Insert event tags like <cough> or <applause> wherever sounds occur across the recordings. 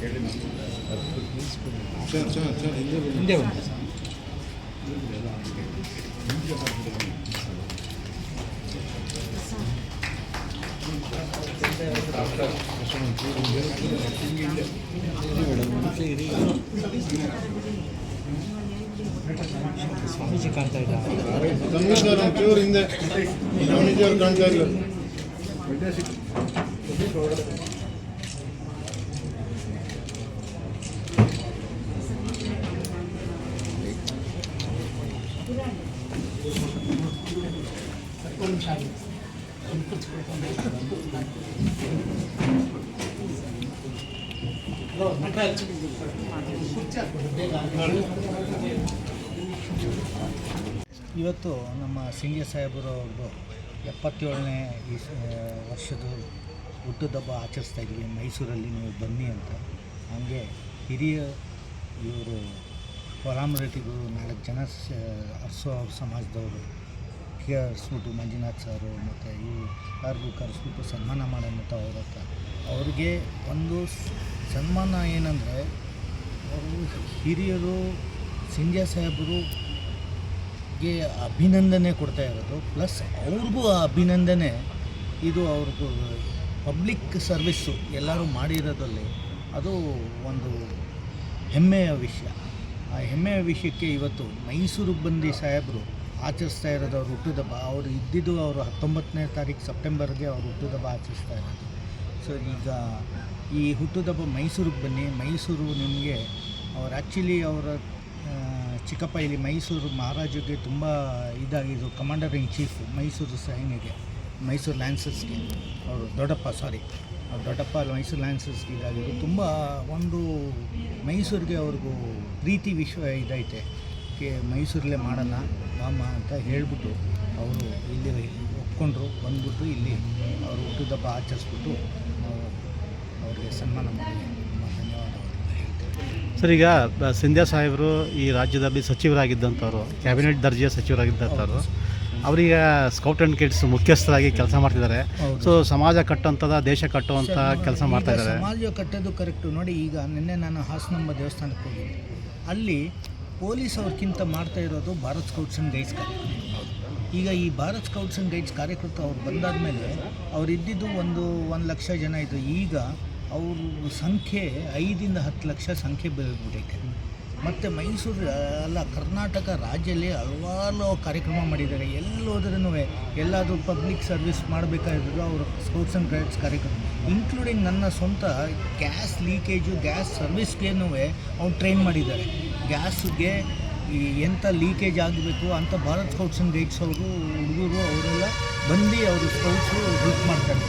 ಹೇಳಿ ಸರ್ ಹಿಂದೆ ಸ್ವಾಮೀಜಿ ಕಾಣ್ತಾ ಇದ್ದಾರೆ. ಹಿಂದೆ. ಸ್ವಾಮೀಜಿ ಅವ್ರು ಕಾಣ್ತಾ ಇಲ್ಲ ಇವತ್ತು ನಮ್ಮ ಸಿಂಗೆ ಸಾಹೇಬರು ಅವ್ರದ್ದು ಎಪ್ಪತ್ತೇಳನೇ ಈ ವರ್ಷದ ಹುಟ್ಟುಹಬ್ಬ ಆಚರಿಸ್ತಾ ಇದ್ದೀವಿ ಮೈಸೂರಲ್ಲಿ ನೀವು ಬನ್ನಿ ಅಂತ. ಹಂಗೆ ಹಿರಿಯ ಇವರು ಪರಾಮೃತಿಗಳು ನಾಲ್ಕು ಜನ ಅರ್ಸೋ ಸಮಾಜದವರು. ಸಮಾಜದವರು ಸೂಟು ಮಂಜುನಾಥ್ ಸಾರು ಮತ್ತು ಇವು ಯಾರಿಗೂ ಕರೆಸ್ಬಿಟ್ಟು ಸನ್ಮಾನ ಮಾಡೋಣ ಅವ್ರ ಹತ್ರ. ಅವ್ರಿಗೆ ಒಂದು ಸನ್ಮಾನ ಏನಂದರೆ ಅವರು ಹಿರಿಯರು, ಸಿಂಧ್ಯಾ ಗೆ ಅಭಿನಂದನೆ ಕೊಡ್ತಾ ಇರೋದು. ಪ್ಲಸ್ ಅವ್ರಿಗೂ ಆ ಅಭಿನಂದನೆ ಇದು ಅವ್ರಿಗೂ ಪಬ್ಲಿಕ್ ಸರ್ವಿಸ್ಸು ಎಲ್ಲರೂ ಮಾಡಿರೋದಲ್ಲಿ ಅದು ಒಂದು ಹೆಮ್ಮೆಯ ವಿಷಯ. ಆ ಹೆಮ್ಮೆಯ ವಿಷಯಕ್ಕೆ ಇವತ್ತು ಮೈಸೂರಿಗೆ ಬಂದು ಸಾಹೇಬರು ಆಚರಿಸ್ತಾ ಇರೋದು ಅವ್ರು ಹುಟ್ಟಿದಬ್ಬ ಅವರು ಇದ್ದಿದ್ದು ಅವರು ಹತ್ತೊಂಬತ್ತನೇ ತಾರೀಕು ಸೆಪ್ಟೆಂಬರ್ಗೆ ಅವರು ಹುಟ್ಟಿದಬ್ಬ ಆಚರಿಸ್ತಾ ಇರೋದು. ಸೊ ಈಗ ಈ ಹುಟ್ಟಿದಬ್ಬ ಮೈಸೂರಿಗೆ ಬನ್ನಿ. ಮೈಸೂರು ನಿಮಗೆ ಅವ್ರು ಆ್ಯಕ್ಚುಲಿ ಅವರ ಚಿಕ್ಕಪ್ಪ ಇಲ್ಲಿ ಮೈಸೂರು ಮಹಾರಾಜಗೆ ತುಂಬ ಇದಾಗಿದ್ದು ಕಮಾಂಡರ್ ಇನ್ ಚೀಫ್ ಮೈಸೂರು ಸೈನ್ಯಗೆ ಮೈಸೂರು ಲ್ಯಾನ್ಸಸ್ಗೆ ಅವರು ದೊಡ್ಡಪ್ಪ ಸಾರಿ ದೊಡ್ಡಪ್ಪ ಮೈಸೂರು ಲ್ಯಾನ್ಸಸ್ ಇದಾಗಿದ್ದು ತುಂಬ ಒಂದು ಮೈಸೂರಿಗೆ ಅವ್ರಿಗೂ ಪ್ರೀತಿ ವಿಶ್ವ ಇದೈತೆ. ಕೆ ಮೈಸೂರಲ್ಲೇ ಮಾಡೋಣ ಮಾಮ ಅಂತ ಹೇಳ್ಬಿಟ್ಟು ಅವರು ಇಲ್ಲಿ ಒಪ್ಕೊಂಡ್ರು ಬಂದ್ಬಿಟ್ಟು ಇಲ್ಲಿ ಅವರು ಹುಟ್ಟಿದಬ್ಬ ಆಚರಿಸ್ಬಿಟ್ಟು ನಾವು ಅವ್ರಿಗೆ ಸನ್ಮಾನ ಮಾಡಿ ಸರ್ ಈಗ ಸಿಂಧ್ಯಾ ಸಾಹೇಬರು ಈ ರಾಜ್ಯದಲ್ಲಿ ಸಚಿವರಾಗಿದ್ದಂಥವ್ರು ಕ್ಯಾಬಿನೆಟ್ ದರ್ಜೆಯ ಸಚಿವರಾಗಿದ್ದಂಥವ್ರು ಅವರೀಗ ಸ್ಕೌಟ್ ಆ್ಯಂಡ್ ಕಿಡ್ಸ್ ಮುಖ್ಯಸ್ಥರಾಗಿ ಕೆಲಸ ಮಾಡ್ತಿದ್ದಾರೆ. ಸೊ ಸಮಾಜ ಕಟ್ಟುವಂಥದ್ದು ದೇಶ ಕಟ್ಟುವಂಥ ಕೆಲಸ ಮಾಡ್ತಾ ಇದ್ದಾರೆ ಸಮಾಜ ಕಟ್ಟೋದು ಕರೆಕ್ಟು ನೋಡಿ ಈಗ ನಿನ್ನೆ ನಾನು ಹಾಸನಂಬ ದೇವಸ್ಥಾನಕ್ಕೆ ಹೋಗಿದ್ದೆ. ಅಲ್ಲಿ ಪೊಲೀಸ್ ಅವ್ರಕ್ಕಿಂತ ಮಾಡ್ತಾ ಇರೋದು ಭಾರತ್ ಸ್ಕೌಟ್ಸ್ ಆ್ಯಂಡ್ ಗೈಡ್ಸ್ ಕಾರ್ಯಕ್ರಮ. ಈಗ ಈ ಭಾರತ್ ಸ್ಕೌಟ್ಸ್ ಆ್ಯಂಡ್ ಗೈಡ್ಸ್ ಕಾರ್ಯಕರ್ತರು ಅವ್ರು ಬಂದಾದಮೇಲೆ ಅವ್ರು ಇದ್ದಿದ್ದು ಒಂದು ಒಂದು ಲಕ್ಷ ಜನ ಇದ್ದರು ಈಗ ಅವರು ಸಂಖ್ಯೆ ಐದಿಂದ ಹತ್ತು ಲಕ್ಷ ಸಂಖ್ಯೆ ಬೆಳೆದ್ಬಿಟ್ಟೈತೆ ಮತ್ತು ಮೈಸೂರು, ಅಲ್ಲ, ಕರ್ನಾಟಕ ರಾಜ್ಯದಲ್ಲಿ ಹಲವಾರು ಕಾರ್ಯಕ್ರಮ ಮಾಡಿದ್ದಾರೆ. ಎಲ್ಲೋದ್ರೂ ಎಲ್ಲಾದರೂ ಪಬ್ಲಿಕ್ ಸರ್ವಿಸ್ ಮಾಡಬೇಕಾದ್ರು ಅವರು ಸ್ಕೌಟ್ಸ್ ಆ್ಯಂಡ್ ಗೈಡ್ಸ್ ಕಾರ್ಯಕ್ರಮ. ಇನ್ಕ್ಲೂಡಿಂಗ್ ನನ್ನ ಸ್ವಂತ ಗ್ಯಾಸ್ ಲೀಕೇಜು ಗ್ಯಾಸ್ ಸರ್ವಿಸ್ಗೇನು ಅವ್ರು ಟ್ರೈನ್ ಮಾಡಿದ್ದಾರೆ. ಗ್ಯಾಸ್ಗೆ ಎಂಥ ಲೀಕೇಜ್ ಆಗಬೇಕು ಅಂತ ಭಾರತ್ ಸ್ಕೌಟ್ಸ್ ಆ್ಯಂಡ್ ಗೈಡ್ಸ್ ಅವರು, ಹುಡುಗರು ಅವರೆಲ್ಲ ಬಂದು ಅವರು ಸ್ಕೌಟ್ಸು ಹೆಲ್ಪ್ ಮಾಡ್ತಾರೆ.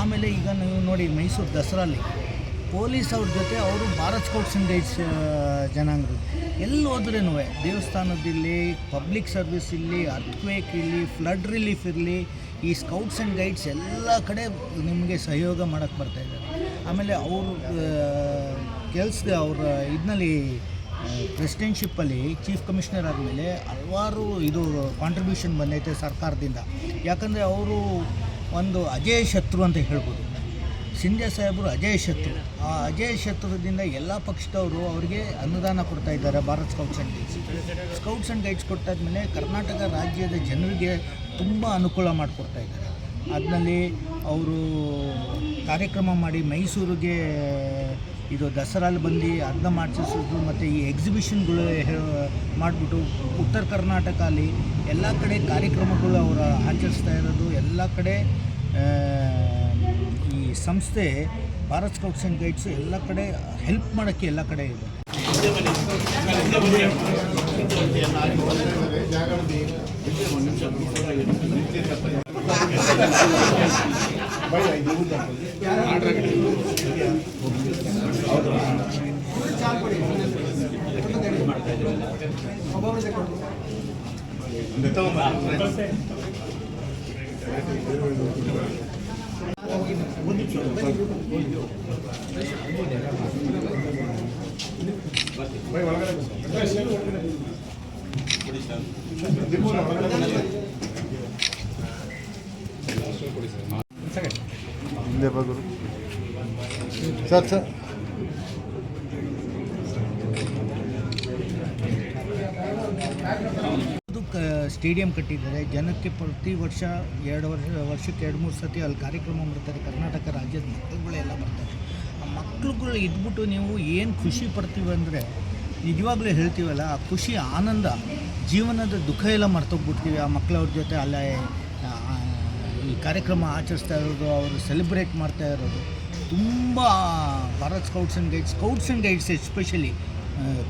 ಆಮೇಲೆ ಈಗ ನೀವು ನೋಡಿ ಮೈಸೂರು ದಸರಲ್ಲಿ ಪೊಲೀಸ್ ಅವ್ರ ಜೊತೆ ಅವರು ಭಾರತ್ ಸ್ಕೌಟ್ಸ್ ಗೈಡ್ಸ್ ಜನಾಂಗರು. ಎಲ್ಲಿ ಹೋದ್ರೂ ದೇವಸ್ಥಾನದಿರಲಿ ಪಬ್ಲಿಕ್ ಸರ್ವಿಸ್ ಇರಲಿ ಅರ್ಥ್ವೇಕ್ ಇರಲಿ ಫ್ಲಡ್ ರಿಲೀಫ್ ಇರಲಿ, ಈ ಸ್ಕೌಟ್ಸ್ ಆ್ಯಂಡ್ ಗೈಡ್ಸ್ ಎಲ್ಲ ಕಡೆ ನಿಮಗೆ ಸಹಯೋಗ ಮಾಡೋಕ್ಕೆ ಬರ್ತಾಯಿದ್ದಾರೆ ಆಮೇಲೆ ಅವರು ಕೆಲ್ಸ ಅವ್ರ, ಇದ್ನಲ್ಲಿ ಪ್ರೆಸಿಡೆನ್ಶಿಪ್ಪಲ್ಲಿ ಚೀಫ್ ಕಮಿಷನರ್ ಆದಮೇಲೆ ಹಲವಾರು ಇದು ಕಾಂಟ್ರಿಬ್ಯೂಷನ್ ಬಂದೈತೆ ಸರ್ಕಾರದಿಂದ. ಯಾಕಂದರೆ ಅವರು ಒಂದು ಅಜೇಯ ಶತ್ರು ಅಂತ ಹೇಳ್ಬೋದು. ಸಿಂಧ್ಯಾ ಸಾಹೇಬರು ಅಜಯ ಶತ್ರು. ಆ ಅಜಯ ಶತ್ರುದಿಂದ ಎಲ್ಲ ಪಕ್ಷದವರು ಅವರಿಗೆ ಅನುದಾನ ಕೊಡ್ತಾ ಇದ್ದಾರೆ Bharat scouts and guides scouts and guides ಕೊಟ್ಟಾದ್ಮೇಲೆ Karnataka ರಾಜ್ಯದ ಜನರಿಗೆ ತುಂಬ ಅನುಕೂಲ ಮಾಡಿಕೊಡ್ತಾ ಇದ್ದಾರೆ. ಅದರಲ್ಲಿ ಅವರು ಕಾರ್ಯಕ್ರಮ ಮಾಡಿ ಮೈಸೂರಿಗೆ ಇದು ದಸರಾಲ್ಲಿ ಬಂದು ಅದನ್ನ ಮಾಡಿಸೋದು ಮತ್ತು ಈ ಎಕ್ಸಿಬಿಷನ್ಗಳು ಮಾಡಿಬಿಟ್ಟು ಉತ್ತರ ಕರ್ನಾಟಕ ಅಲ್ಲಿ ಎಲ್ಲ ಕಡೆ ಕಾರ್ಯಕ್ರಮಗಳು ಅವರು ಆಚರಿಸ್ತಾ ಇರೋದು. ಎಲ್ಲ ಕಡೆ ಈ ಸಂಸ್ಥೆ ಭಾರತ್ ಸ್ಕೌಟ್ಸ್ ಆ್ಯಂಡ್ ಗೈಡ್ಸ್ ಎಲ್ಲ ಕಡೆ ಹೆಲ್ಪ್ ಮಾಡೋಕ್ಕೆ ಎಲ್ಲ ಕಡೆ ಇದೆ. <laughs> ಹಿಂದೆ ಬಗುರು ಸರ್ ಸರ್ ಅದು ಕ ಸ್ಟೇಡಿಯಂ ಕಟ್ಟಿದ್ದಾರೆ. ಜನಕ್ಕೆ ಪ್ರತಿ ವರ್ಷ ಎರಡು ವರ್ಷ, ವರ್ಷಕ್ಕೆ ಎರಡು, ಮೂರು ಸತಿ ಅಲ್ಲಿ ಕಾರ್ಯಕ್ರಮ ಮಾಡ್ತಾರೆ. ಕರ್ನಾಟಕ ರಾಜ್ಯದ ಮಕ್ಕಳುಗಳೆಲ್ಲ ಬರ್ತಾರೆ ಆ ಮಕ್ಕಳುಗಳು ಇದ್ಬಿಟ್ಟು ನೀವು ಏನು ಖುಷಿ ಪಡ್ತೀವಿ ಅಂದರೆ, ನಿಜವಾಗ್ಲೂ ಹೇಳ್ತೀವಲ್ಲ, ಆ ಖುಷಿ, ಆನಂದ, ಜೀವನದ ದುಃಖ ಎಲ್ಲ ಮರ್ತೋಗ್ಬಿಡ್ತೀವಿ. ಆ ಮಕ್ಕಳವ್ರ ಜೊತೆ ಅಲ್ಲೇ ಈ ಕಾರ್ಯಕ್ರಮ ಆಚರಿಸ್ತಾ ಇರೋದು, ಅವರು ಸೆಲೆಬ್ರೇಟ್ ಮಾಡ್ತಾ ಇರೋದು. ತುಂಬ Bharat scouts and guides scouts and guides especially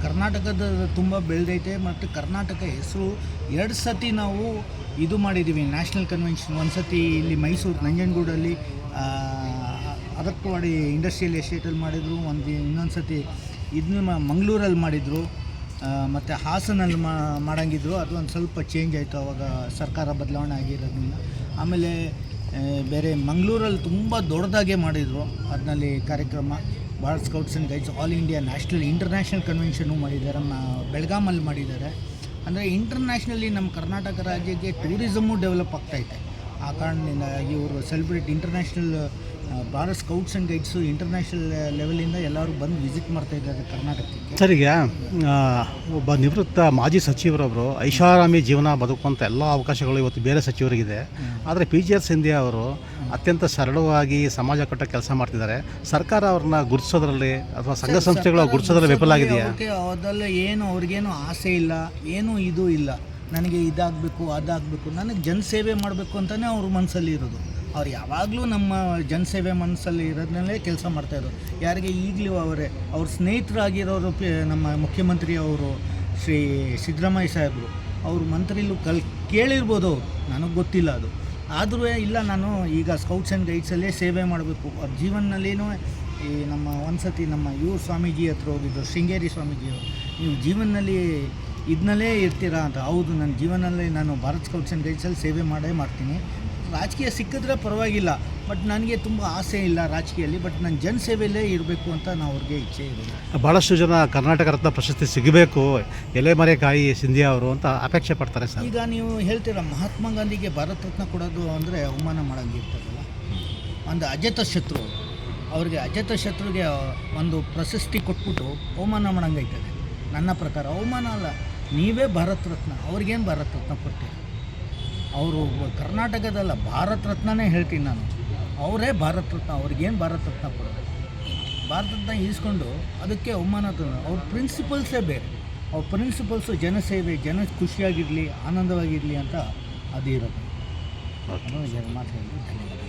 ಕರ್ನಾಟಕದ ತುಂಬ ಬೆಳೆದೈತೆ ಮತ್ತು ಕರ್ನಾಟಕ ಹೆಸರು ಎರಡು ಸತಿ ನಾವು ಇದು ಮಾಡಿದ್ದೀವಿ ನ್ಯಾಷನಲ್ ಕನ್ವೆನ್ಷನ್ ಒಂದು ಸತಿ ಇಲ್ಲಿ ಮೈಸೂರು, ನಂಜನಗೂಡಲ್ಲಿ ಅರಕವಾಡಿ ಇಂಡಸ್ಟ್ರಿಯಲ್ ಎಸ್ಟೇಟಲ್ಲಿ ಮಾಡಿದರು, ಒಂದು ಇನ್ನೊಂದು ಸತಿ ಇದನ್ನ ಮಂಗಳೂರಲ್ಲಿ ಮಾಡಿದರು ಮತ್ತು ಹಾಸನಲ್ಲಿ ಮಾಡಂಗಿದ್ರು. ಅದು ಒಂದು ಸ್ವಲ್ಪ ಚೇಂಜ್ ಆಯಿತು ಅವಾಗ ಸರ್ಕಾರ ಬದಲಾವಣೆ ಆಗಿರೋದ್ರಿಂದ. ಆಮೇಲೆ ಬೇರೆ ಮಂಗಳೂರಲ್ಲಿ ತುಂಬ ದೊಡ್ಡದಾಗೆ ಮಾಡಿದರು, ಅದರಲ್ಲಿ ಕಾರ್ಯಕ್ರಮ. Bharat scouts and guides all India national international ಕನ್ವೆನ್ಷನ್ನು ಮಾಡಿದ್ದಾರೆ ಬೆಳಗಾಮಲ್ಲಿ ಮಾಡಿದ್ದಾರೆ. ಅಂದರೆ ಇಂಟರ್ನ್ಯಾಷನಲಿ ನಮ್ಮ ಕರ್ನಾಟಕ ರಾಜ್ಯಕ್ಕೆ ಟೂರಿಸಮ್ಮು ಡೆವಲಪ್ ಆಗ್ತಾಯಿದೆ ಆ ಕಾರಣದಿಂದ ಇವರು celebrate international Bharat scouts and guides international ಲೆವೆಲಿಂದ ಎಲ್ಲರೂ ಬಂದು ವಿಸಿಟ್ ಮಾಡ್ತಾ ಇದ್ದಾರೆ ಕರ್ನಾಟಕಕ್ಕೆ. ಸರಿಗೆ ಒಬ್ಬ ನಿವೃತ್ತ ಮಾಜಿ ಸಚಿವರೊಬ್ಬರು ಐಷಾರಾಮಿ ಜೀವನ ಬದುಕುವಂಥ ಎಲ್ಲ ಅವಕಾಶಗಳು ಇವತ್ತು ಬೇರೆ ಸಚಿವರಿಗಿದೆ. ಆದರೆ ಪಿ ಜಿ ಆರ್ ಸಿಂಧಿಯಾ ಅವರು ಅತ್ಯಂತ ಸರಳವಾಗಿ ಸಮಾಜ ಕಟ್ಟ ಕೆಲಸ ಮಾಡ್ತಿದ್ದಾರೆ. ಸರ್ಕಾರ ಅವ್ರನ್ನ ಗುರುತಿಸೋದ್ರಲ್ಲಿ ಅಥವಾ ಸಂಘ ಸಂಸ್ಥೆಗಳು ಗುರುತಿಸೋದ್ರಲ್ಲಿ ವಿಫಲ ಆಗಿದೆಯಾ ಅದೆಲ್ಲ ಏನು ಅವ್ರಿಗೇನು ಆಸೆ ಇಲ್ಲ ಏನು ಇದು ಇಲ್ಲ. ನನಗೆ ಇದಾಗಬೇಕು, ಅದಾಗಬೇಕು. ನನಗೆ ಜನಸೇವೆ ಮಾಡಬೇಕು ಅಂತಲೇ ಅವ್ರ ಮನಸ್ಸಲ್ಲಿ ಇರೋದು. ಅವ್ರು ಯಾವಾಗಲೂ ನಮ್ಮ ಜನಸೇವೆ ಮನಸ್ಸಲ್ಲಿ ಇರೋದನ್ನಲ್ಲೇ ಕೆಲಸ ಮಾಡ್ತಾ ಇರೋದು. ಯಾರಿಗೆ ಈಗಲೂ ಅವರೇ, ಅವ್ರ ಸ್ನೇಹಿತರಾಗಿರೋರು ನಮ್ಮ ಮುಖ್ಯಮಂತ್ರಿ ಅವರು, ಶ್ರೀ ಸಿದ್ದರಾಮಯ್ಯ ಸಾಹೇಬರು, ಅವರು ಮಂತ್ರಿಲೂ ಕಲ್, ಕೇಳಿರ್ಬೋದು ನನಗೆ ಗೊತ್ತಿಲ್ಲ ಅದು. ಆದರೂ ಇಲ್ಲ, ನಾನು ಈಗ ಸ್ಕೌಟ್ಸ್ ಆ್ಯಂಡ್ ಗೈಡ್ಸಲ್ಲೇ ಸೇವೆ ಮಾಡಬೇಕು. ಅವ್ರ ಜೀವನದಲ್ಲಿನೂ ಈ ನಮ್ಮ ಒಂದು ಸತಿ ನಮ್ಮ ಯುವ ಸ್ವಾಮೀಜಿ ಹತ್ರ ಹೋಗಿದ್ದರು ಶೃಂಗೇರಿ ಸ್ವಾಮೀಜಿಯವರು. ನೀವು ಜೀವನದಲ್ಲಿ ಇದನ್ನಲ್ಲೇ ಇರ್ತೀರಾ ಅಂತ. ಹೌದು ನನ್ನ ಜೀವನದಲ್ಲಿ ನಾನು ಭಾರತ್ ಸ್ಕೌಟ್ಸ್ ಆ್ಯಂಡ್ ಗೈಡ್ಸಲ್ಲಿ ಸೇವೆ ಮಾಡೇ ಮಾಡ್ತೀನಿ. ರಾಜಕೀಯ ಸಿಕ್ಕಿದ್ರೆ ಪರವಾಗಿಲ್ಲ ಬಟ್ ನನಗೆ ತುಂಬ ಆಸೆ ಇಲ್ಲ ರಾಜಕೀಯದಲ್ಲಿ ಬಟ್ ನನ್ನ ಜನಸೇವೆಯಲ್ಲೇ ಇರಬೇಕು ಅಂತ ನಾವು ಅವ್ರಿಗೆ ಇಚ್ಛೆ ಇದೆ ಭಾಳಷ್ಟು ಜನ ಕರ್ನಾಟಕ ರತ್ನ ಪ್ರಶಸ್ತಿ ಸಿಗಬೇಕು ಎಲೆಮರೆಕಾಯಿ ಸಿಂಧಿಯಾ ಅವರು ಅಂತ ಅಪೇಕ್ಷೆ ಪಡ್ತಾರೆ ಸರ್. ಈಗ ನೀವು ಹೇಳ್ತೀರ ಮಹಾತ್ಮ ಗಾಂಧಿಗೆ ಭಾರತ ರತ್ನ ಕೊಡೋದು ಅಂದರೆ ಅವಮಾನ ಮಾಡೋಂಗಿರ್ತದಲ್ಲ ಒಂದು ಅಜತ ಶತ್ರು ಅವ್ರಿಗೆ ಅಜತ ಶತ್ರುಗೆ ಒಂದು ಪ್ರಶಸ್ತಿ ಕೊಟ್ಬಿಟ್ಟು ಅವಮಾನ ಮಾಡೋಂಗೈತದೆ ನನ್ನ ಪ್ರಕಾರ ಅವಮಾನ ಅಲ್ಲ. ನೀವೇ ಭಾರತ ರತ್ನ ಅವ್ರಿಗೇನು ಭಾರತ ರತ್ನ ಕೊಟ್ಟೆ? ಅವರು ಕರ್ನಾಟಕದಲ್ಲ ಭಾರತ ರತ್ನನೇ ಹೇಳ್ತೀನಿ ನಾನು. ಅವರೇ ಭಾರತ ರತ್ನ ಅವ್ರಿಗೇನು ಭಾರತ ರತ್ನ ಕೊಡೋದು? ಭಾರತ ರತ್ನ ಈಸ್ಕೊಂಡು ಅದಕ್ಕೆ ಅವಮಾನ ಅವ್ರ ಪ್ರಿನ್ಸಿಪಲ್ಸೇ ಬೇರೆ. ಅವ್ರ ಪ್ರಿನ್ಸಿಪಲ್ಸು ಜನಸೇವೆ ಜನ ಖುಷಿಯಾಗಿರಲಿ ಆನಂದವಾಗಿರಲಿ ಅಂತ ಅದು ಇರೋದು ಮಾತು ಧನ್ಯವಾದ.